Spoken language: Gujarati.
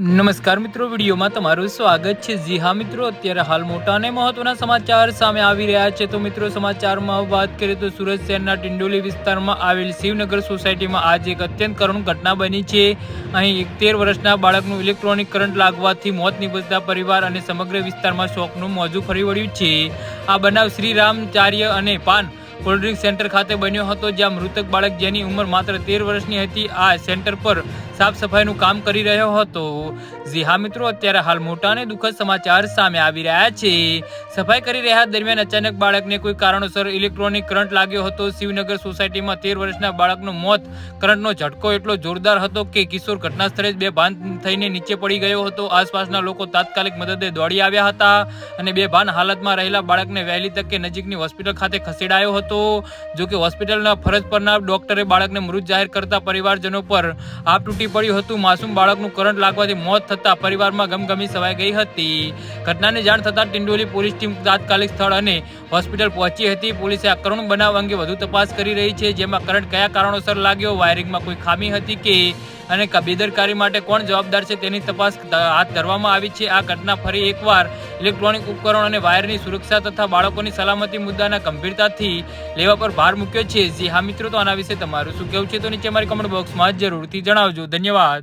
નમસ્કાર મિત્રો, વિડીયોમાં તમારું સ્વાગત છે. જી હા મિત્રો, અત્યારે હાલ મોટા અને મહત્વના સમાચાર સામે આવી રહ્યા છે. તો મિત્રો, સમાચારમાં વાત કરીએ તો સુરત શહેરના ટિંડોલી વિસ્તારમાં આવેલ શિવનગર સોસાયટીમાં આજે એક અત્યંત કરુણ ઘટના બની છે. અહીં એક તેર વર્ષના બાળકનું ઇલેક્ટ્રોનિક કરંટ લાગવાથી મોત નિપજતા પરિવાર અને સમગ્ર વિસ્તારમાં શોકનું મોજું ફરી વળ્યું છે. આ બનાવ શ્રીરામચાર્ય અને પાન કોલ્ડ સેન્ટર ખાતે બન્યો હતો, જ્યાં મૃતક બાળક જેની ઉંમર માત્ર તેર વર્ષની હતી. આ સેન્ટર પર સાફ સફાઈનું કામ કરી રહ્યો હતો. જી હા મિત્રો, અત્યારે હાલ મોટા અને દુઃખદ સમાચાર સામે આવી રહ્યા છે. સફાઈ કરી રહ્યા દરમિયાન અચાનક બાળકને કોઈ કારણોસર ઇલેક્ટ્રોનિક કરંટ લાગ્યો હતો. શિવનગર સોસાયટીમાં તેર વર્ષના બાળકનું મોત, કરંટનો ઝટકો એટલો જોરદાર હતો કે કિશોર ઘટના સ્થળે જ બેભાન થઈને નીચે પડી ગયો હતો. આસપાસના લોકો તાત્કાલિક મદદે દોડી આવ્યા હતા અને બે ભાન હાલતમાં રહેલા બાળકને વહેલી તકે નજીકની હોસ્પિટલ ખાતે ખસેડાયો હતો. જો કે હોસ્પિટલના ફરજ પરના ડોક્ટરે બાળકને મૃત જાહેર કરતા પરિવારજનો પર આપ તૂટી પડ્યું હતું. માસૂમ બાળકનું કરંટ લાગવાથી મોત થતા પરિવારમાં ગમગમી સવાઈ ગઈ હતી. ઘટનાની જાણ થતાં ટિંડોલી પોલીસ ટીમ તાત્કાલિક સ્થળ અને હોસ્પિટલ પહોંચી હતી. પોલીસે આ કરુણ બનાવ અંગે વધુ તપાસ કરી રહી છે, જેમાં કરંટ કયા કારણોસર લાગ્યો, વાયરિંગમાં કોઈ ખામી હતી કે અને કબીદરકારી બેદરકારી માટે કોણ જવાબદાર છે તેની તપાસ હાથ ધરવામાં આવી છે. આ ઘટના ફરી એકવાર ઇલેક્ટ્રોનિક ઉપકરણ અને વાયરની સુરક્ષા તથા બાળકોની સલામતી મુદ્દાના ગંભીરતાથી લેવા પર ભાર મૂક્યો છે. જી હા મિત્રો, તો આના વિશે તમારું શું કહેવું છે? તો નીચે મારી કમેન્ટ બોક્સમાં જરૂરથી જણાવજો. ધન્યવાદ.